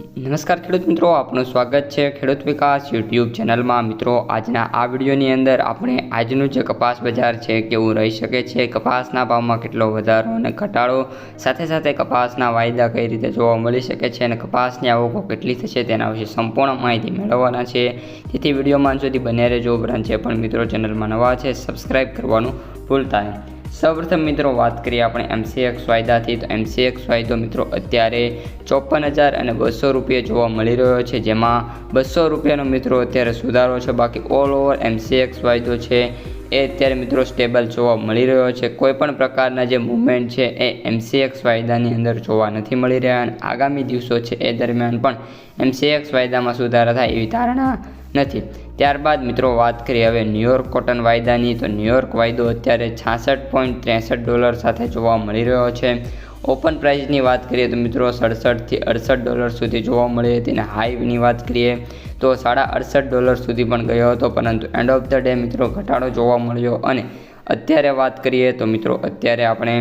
નમસ્કાર ખેડૂત મિત્રો, આપનું સ્વાગત છે ખેડૂત વિકાસ યુટ્યુબ ચેનલમાં. મિત્રો, આજના આ વિડીયોની અંદર આપણે આજનું જે કપાસ બજાર છે કેવું રહી શકે છે, કપાસના ભાવમાં કેટલો વધારો અને ઘટાડો, સાથે સાથે કપાસના વાયદા કઈ રીતે જોવા મળી શકે છે અને કપાસની આવકો કેટલી થશે તેના વિશે સંપૂર્ણ માહિતી મેળવવાના છે. તેથી વિડીયોમાં સુધી બને રહેજો. ઉપરાંત જે પણ મિત્રો ચેનલમાં નવા છે, સબસ્ક્રાઇબ કરવાનું ભૂલતા નહીં. સૌપ્રથમ મિત્રો વાત કરીએ આપણે એમસીએક્સ વાયદાથી. તો એમસીએક્સ વાયદો મિત્રો અત્યારે ચોપન હજાર અને બસો રૂપિયા જોવા મળી રહ્યો છે, જેમાં બસો રૂપિયાનો મિત્રો અત્યારે સુધારો છે. બાકી ઓલ ઓવર એમસીએક્સ વાયદો છે એ અત્યારે મિત્રો સ્ટેબલ જોવા મળી રહ્યો છે. કોઈપણ પ્રકારના જે મૂવમેન્ટ છે એ એમસીએક્સ વાયદાની અંદર જોવા નથી મળી રહ્યા અને આગામી દિવસો છે એ દરમિયાન પણ એમસીએક્સ વાયદામાં સુધારા થાય એવી ધારણા નથી. ત્યારબાદ મિત્રો વાત કરીએ હવે ન્યુયોર્ક કોટન વાયદાની. તો ન્યુયોર્ક વાયદો અત્યારે છાસઠ પોઈન્ટ ત્રેસઠ ડોલર સાથે જોવા મળી રહ્યો છે. ઓપન પ્રાઇસની વાત કરીએ તો મિત્રો સડસઠથી અડસઠ ડોલર સુધી જોવા મળી હતી અને હાઈની વાત કરીએ તો સાડા અડસઠ ડોલર સુધી પણ ગયો હતો. પરંતુ એન્ડ ઓફ ધ ડે મિત્રો ઘટાડો જોવા મળ્યો અને અત્યારે વાત કરીએ તો મિત્રો અત્યારે આપણે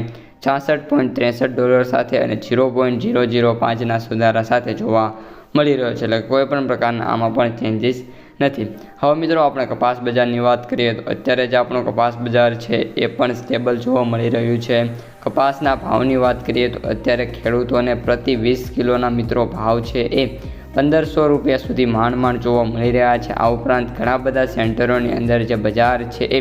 છાસઠ પોઈન્ટ ત્રેસઠ ડોલર સાથે અને ઝીરો પોઈન્ટ ઝીરો ઝીરો પાંચના સુધારા સાથે જોવા મળી રહ્યો છે. એટલે કોઈ પણ પ્રકારના આમાં પણ ચેન્જીસ નથી. હવે મિત્રો આપણે કપાસ બજારની વાત કરીએ તો અત્યારે જે આપણો કપાસ બજાર છે એ પણ સ્ટેબલ જોવા મળી રહ્યું છે. કપાસના ભાવની વાત કરીએ તો અત્યારે ખેડૂતોને પ્રતિ વીસ કિલોના મિત્રો ભાવ છે એ પંદરસો રૂપિયા સુધી માંડ માંડ જોવા મળી રહ્યા છે. આ ઉપરાંત ઘણા બધા સેન્ટરોની અંદર જે બજાર છે એ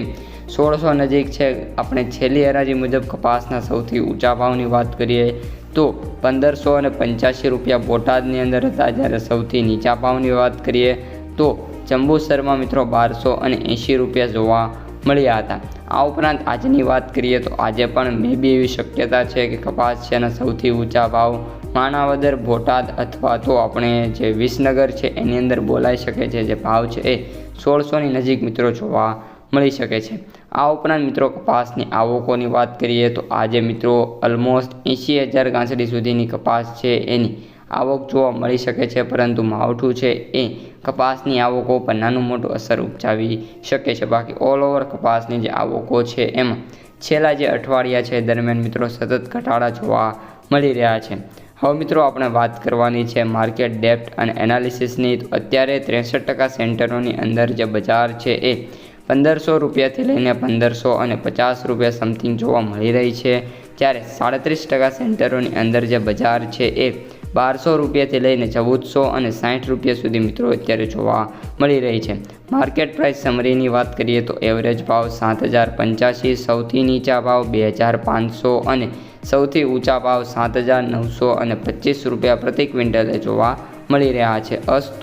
સોળસો નજીક છે. આપણે છેલ્લી હરાજી મુજબ કપાસના સૌથી ઊંચા ભાવની વાત કરીએ તો પંદરસો અને પંચ્યાસી રૂપિયા બોટાદની અંદર હતા. જ્યારે સૌથી નીચા ભાવની વાત કરીએ તો જંબુસરમાં મિત્રો બારસો અને એંશી રૂપિયા જોવા મળ્યા હતા. આ ઉપરાંત આજની વાત કરીએ તો આજે પણ મે બી એવી શક્યતા છે કે કપાસ છે એના સૌથી ઊંચા ભાવ માણાવદર, બોટાદ અથવા તો આપણે જે વિસનગર છે એની અંદર બોલાઈ શકે છે, જે ભાવ છે એ સોળસોની નજીક મિત્રો જોવા મળી શકે છે. આ ઉપરાંત મિત્રો કપાસની આવકોની વાત કરીએ તો આજે મિત્રો ઓલમોસ્ટ એંશી હજાર ગાંસડી સુધીની કપાસ છે એની આવક જોવા મળી શકે છે, પરંતુ માવઠું છે એ કપાસની આવકો પર નાનું મોટું અસર ઉપજાવી શકે છે. બાકી ઓલ ઓવર કપાસની જે આવકો છે એમાં છેલ્લા જે અઠવાડિયા છે દરમિયાન મિત્રો સતત ઘટાડા જોવા મળી રહ્યા છે. હવે મિત્રો આપણે વાત કરવાની છે માર્કેટ ડેપ્ટ અને એનાલિસિસની અત્યારે ત્રેસઠ ટકા સેન્ટરોની અંદર જે બજાર છે એ પંદરસો રૂપિયાથી લઈને પંદરસો અને પચાસ રૂપિયા સમથિંગ જોવા મળી રહી છે. જ્યારે સાડત્રીસ ટકા સેન્ટરોની અંદર જે બજાર છે એ બારસો રૂપિયાથી લઈને ચૌદસો અને સાઠ રૂપિયા સુધી મિત્રો અત્યારે જોવા મળી રહી છે. માર્કેટ પ્રાઇસ સમરીની વાત કરીએ તો એવરેજ ભાવ સાત હજાર પંચ્યાસી, સૌથી નીચા ભાવ બે હજાર પાંચસો અને સૌથી ઊંચા ભાવ સાત હજાર નવસો અને પચીસ રૂપિયા પ્રતિ ક્વિન્ટલે જોવા મળી રહ્યા છે. અસ્તુ